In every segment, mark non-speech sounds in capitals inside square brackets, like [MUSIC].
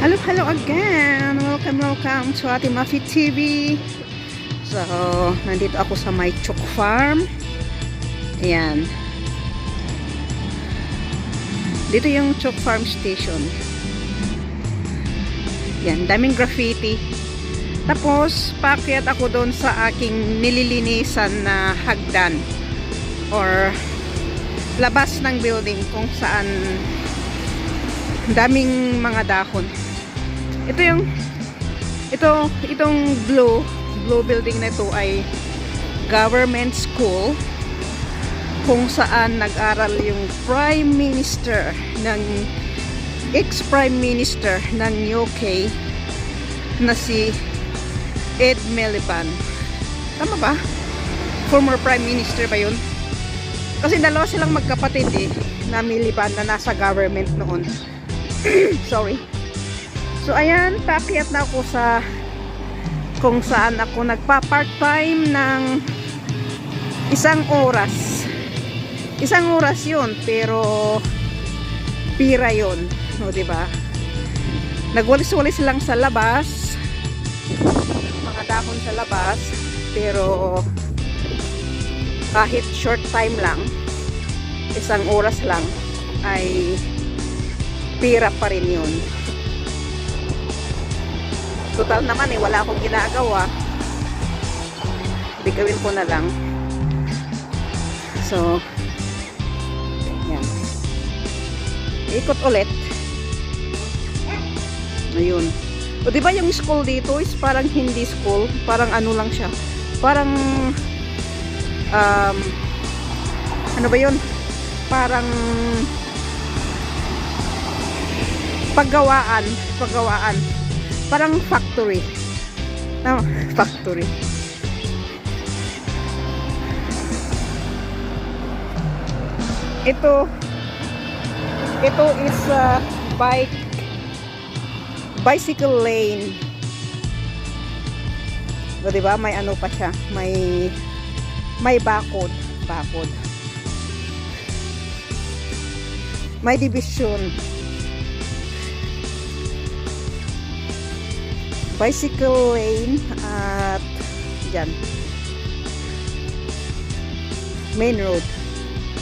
Hello, hello again. Welcome, welcome to Ate Mafi TV. So, nandito ako sa my chook farm. Ayan. Dito yung chook farm station. Yan, daming graffiti. Tapos, paakyat ako doon sa aking nililinisan na hagdan. Or, labas ng building kung saan daming mga dahon. Ito yung ito itong blue blue building na ito ay government school kung saan nag-aral yung prime minister ng ex-prime minister ng UK na si Ed Miliband. Tama ba? Former prime minister ba yun? Kasi dalawa silang magkapatid eh na Miliband na nasa government noon. [CLEARS THROAT] Sorry. So, ayan, pakyat na ako sa kung saan ako nagpa-part-time ng isang oras. Isang oras yun, pero pira yun. O, diba? Nagwalis-walis lang sa labas. Mga dahon sa labas. Pero kahit short time lang, isang oras lang, ay pira pa rin yun. Total naman eh, wala akong ginagawa. Gawin ko na lang. So, yan. Ikot ulit. Ayun. O di ba yung school dito is parang hindi school, parang ano lang siya. Parang um ano ba 'yun? Parang paggawaan, paggawaan. Parang factory. No, [LAUGHS] factory. Ito ito is uh, bike bicycle lane. O, di ba? May ano pa siya. May may bakod. Bakod. May division. Bicycle lane at dyan. Main road.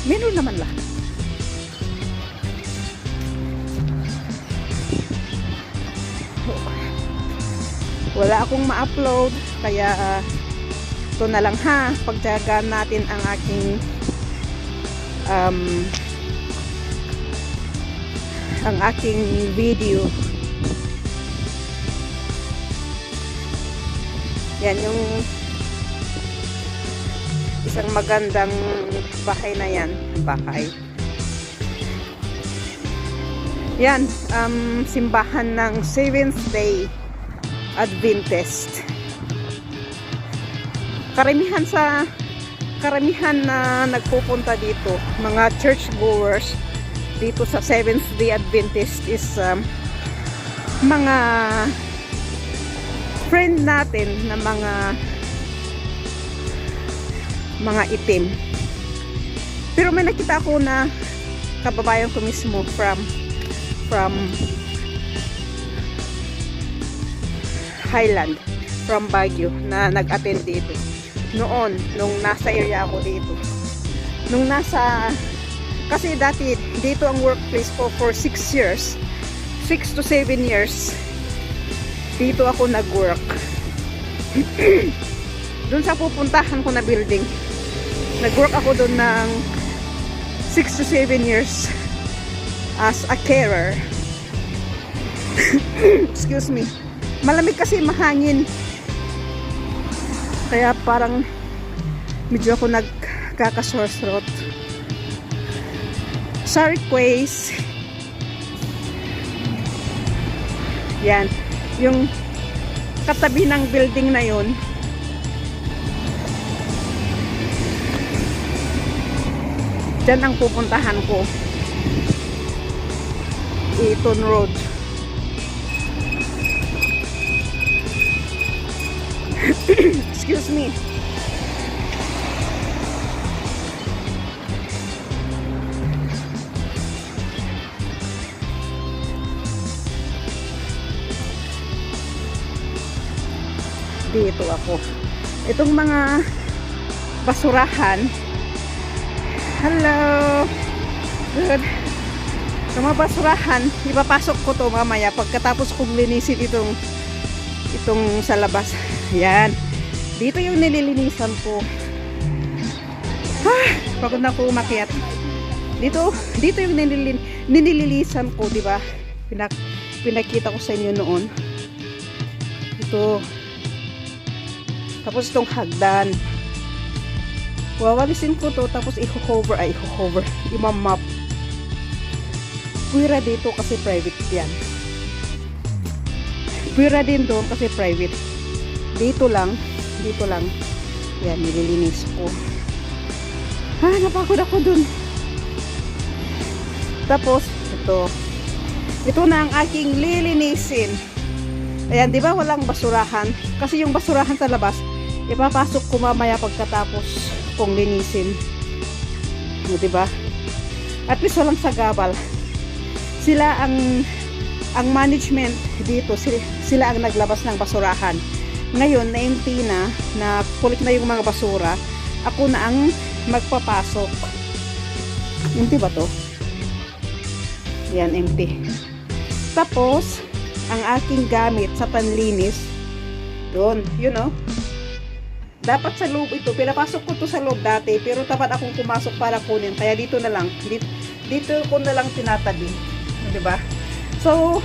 Main road naman lahat. wala akong ma-upload kaya uh, ito na lang ha pagtyagaan natin ang aking um, ang aking video yan yung isang magandang bahay na yan bahay yan um, simbahan ng 7th day Adventist. Karamihan sa karamihan na nagpupunta dito, mga church goers dito sa Seventh Day Adventist is um, mga friend natin na mga mga itim. Pero may nakita ko na kababayan ko mismo from from Highland from Baguio na nag-attend dito. Noon, nung nasa area ako dito. Nung nasa, kasi dati dito ang workplace ko for 6 years. 6 to 7 years. Dito ako nag-work. [CLEARS THROAT] doon sa pupuntahan ko na building. Nag-work ako doon ng 6 to 7 years as a carer. [CLEARS THROAT] Excuse me malamig kasi mahangin kaya parang medyo ako nagkakasore throat sa request yan yung katabi ng building na yun. Dyan ang pupuntahan ko. Eton Road. [COUGHS] Excuse me. Ako. Itong mga basurahan. Hello. Good. Itong mga basurahan, ipapasok ko to mamaya pagkatapos kong linisin itong itong sa labas. Yan. Dito yung nililinisan ko. Ah, pagod na ako umakyat. Dito, dito yung nililin, ninililisan ko, di ba? Pinak, pinakita ko sa inyo noon. Ito. Tapos itong hagdan. Wawalisin ko to, tapos i-hover, ay, i-hover, imamap. Pwera dito kasi private yan. Pwera din doon kasi private. Dito lang, dito lang. Yan, nililinis ko. Ah, napagod ako dun. Tapos, ito. Ito na ang aking lilinisin. Ayan, di ba walang basurahan? Kasi yung basurahan sa labas, ipapasok ko mamaya pagkatapos kong linisin. O, di ba? At least walang sagabal. Sila ang ang management dito, sila, sila ang naglabas ng basurahan. Ngayon, na-empty na, na kulit na yung mga basura, ako na ang magpapasok. Empty ba to? Yan, empty. Tapos, ang aking gamit sa panlinis, doon, you know, dapat sa loob ito, pinapasok ko to sa loob dati, pero tapat akong pumasok para kunin, kaya dito na lang, dito, dito ko na lang tinatabi. Ba? So,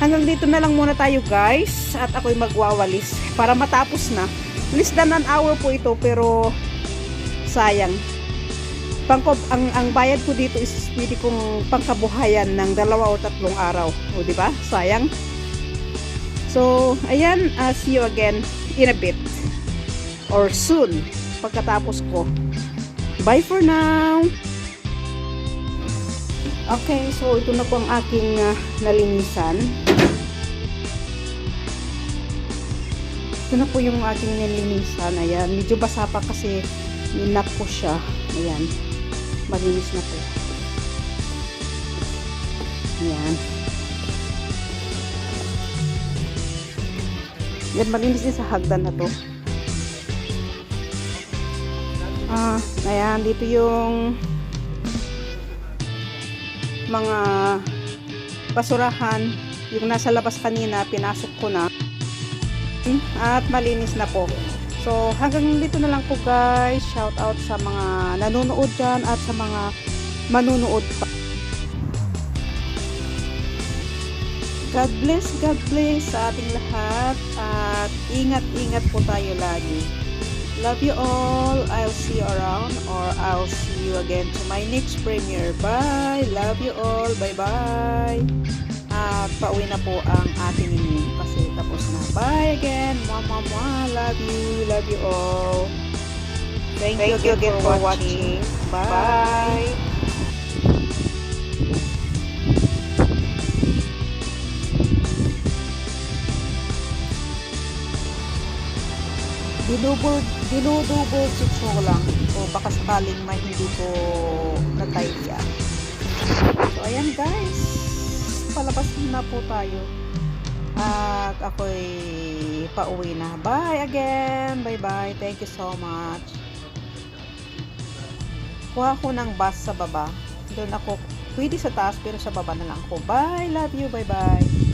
hanggang dito na lang muna tayo guys, at ako'y magwawalis para matapos na. Less than an hour po ito, pero sayang pangkob ang ang bayad ko dito is pwede kong pangkabuhayan ng dalawa o tatlong araw. O di ba? Sayang. So, ayan, uh, see you again in a bit or soon pagkatapos ko. Bye for now. Okay, so ito na po ang aking uh, nalinisan. Ito na po yung aking nilinisan. Ayan, medyo basa pa kasi ninak ko siya. Ayan malinis na po. Ayan. Yan, malinis din sa hagdan na to. Ah, ayan, dito yung mga basurahan, yung nasa labas kanina, pinasok ko na. At malinis na po. So, hanggang dito na lang po guys. Shout out sa mga nanonood dyan at sa mga manunood pa. God bless, God bless sa ating lahat. At ingat-ingat po tayo lagi. Love you all. I'll see you around or I'll see you again to my next premiere. Bye. Love you all. Bye-bye. At pauwi na po ang ating inyong kasi tapos na. Bye again. Mama, mama. Love you. Love you all. Thank, Thank you you again for for watching. Bye. Bye. Dinubol, dinudubol ko lang. O baka sakaling may hindi ko nataya. So, ayan guys. Palabas na po tayo. At ako'y pauwi na. Bye again. Bye-bye. Thank you so much. Kuha ko ng bus sa baba. Doon ako, pwede sa taas pero sa baba na lang ako. Bye. Love you. Bye-bye.